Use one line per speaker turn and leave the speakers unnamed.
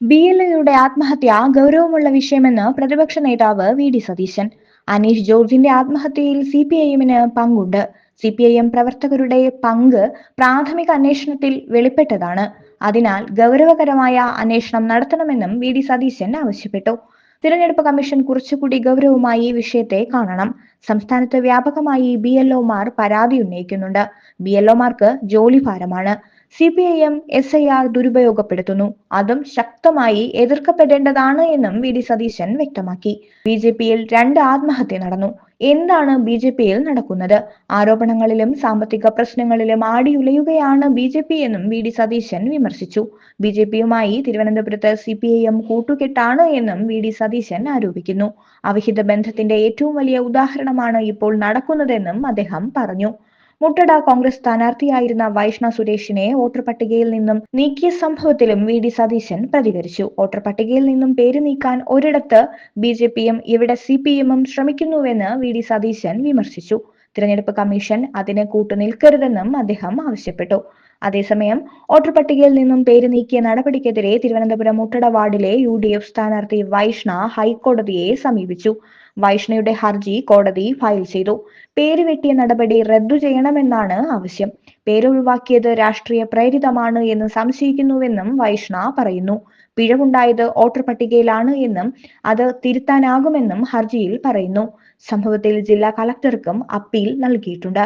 B L എയുടെ ആത്മഹത്യ ഗൗരവമുള്ള വിഷയമെന്ന് പ്രതിപക്ഷ നേതാവ് വി ഡി സതീശൻ. അനീഷ് ജോർജിന്റെ ആത്മഹത്യയിൽ സി പി ഐ എമ്മിന് പങ്കുണ്ട്. സി പി ഐ എം പ്രവർത്തകരുടെ പങ്ക് പ്രാഥമിക അന്വേഷണത്തിൽ വെളിപ്പെട്ടതാണ്. അതിനാൽ ഗൗരവകരമായ അന്വേഷണം നടത്തണമെന്നും വി ഡി സതീശൻ ആവശ്യപ്പെട്ടു. തിരഞ്ഞെടുപ്പ് കമ്മീഷൻ കുറച്ചുകൂടി ഗൗരവമായി ഈ വിഷയത്തെ കാണണം. സംസ്ഥാനത്ത് വ്യാപകമായി ബി എൽ പരാതി ഉന്നയിക്കുന്നുണ്ട്. ബി എൽ ഒമാർക്ക് ജോലിഭാരമാണ് C P I M S I R ദുരുപയോഗപ്പെടുത്തുന്നു. അതും ശക്തമായി എതിർക്കപ്പെടേണ്ടതാണ് എന്നും വി ഡി സതീശൻ വ്യക്തമാക്കി. ബി ജെ പിയിൽ രണ്ട് ആത്മഹത്യ നടന്നു. എന്താണ് ബി ജെ പിയിൽ നടക്കുന്നത്? ആരോപണങ്ങളിലും സാമ്പത്തിക പ്രശ്നങ്ങളിലും ആടിയുലയുകയാണ് ബി ജെ പി എന്നും വി ഡി സതീശൻ വിമർശിച്ചു. ബി ജെ പിയുമായി തിരുവനന്തപുരത്ത് സി പി ഐ എം കൂട്ടുകെട്ടാണ് എന്നും വി ഡി സതീശൻ ആരോപിക്കുന്നു. അവിഹിത ബന്ധത്തിന്റെ ഏറ്റവും വലിയ ഉദാഹരണമാണ് ഇപ്പോൾ നടക്കുന്നതെന്നും അദ്ദേഹം പറഞ്ഞു. മുട്ടട കോൺഗ്രസ് സ്ഥാനാർത്ഥിയായിരുന്ന വൈഷ്ണ സുരേഷിനെ വോട്ടർ പട്ടികയിൽ നിന്നും നീക്കിയ സംഭവത്തിലും വി ഡി സതീശൻ പ്രതികരിച്ചു. വോട്ടർ പട്ടികയിൽ നിന്നും പേര് നീക്കാൻ ഒരിടത്ത് ബി ജെ പിയും ഇവിടെ സി പി എമ്മും ശ്രമിക്കുന്നുവെന്ന് വി ഡി സതീശൻ വിമർശിച്ചു. തിരഞ്ഞെടുപ്പ് കമ്മീഷൻ അതിന് കൂട്ടുനിൽക്കരുതെന്നും അദ്ദേഹം ആവശ്യപ്പെട്ടു. അതേസമയം വോട്ടർ പട്ടികയിൽ നിന്നും പേര് നീക്കിയ നടപടിക്കെതിരെ തിരുവനന്തപുരം മുട്ടട വാർഡിലെ യു ഡി എഫ് സ്ഥാനാർത്ഥി വൈഷ്ണ ഹൈക്കോടതിയെ സമീപിച്ചു. വൈഷ്ണയുടെ ഹർജി കോടതി ഫയൽ ചെയ്തു. പേര് വെട്ടിയ നടപടി റദ്ദു ചെയ്യണമെന്നാണ് ആവശ്യം. പേരൊഴിവാക്കിയത് രാഷ്ട്രീയ പ്രേരിതമാണ് എന്ന് സംശയിക്കുന്നുവെന്നും വൈഷ്ണ പറയുന്നു. പിഴവുണ്ടായത് വോട്ടർ പട്ടികയിലാണ് എന്നും അത് തിരുത്താനാകുമെന്നും ഹർജിയിൽ പറയുന്നു. സംഭവത്തിൽ ജില്ലാ കളക്ടർക്കും അപ്പീൽ നൽകിയിട്ടുണ്ട്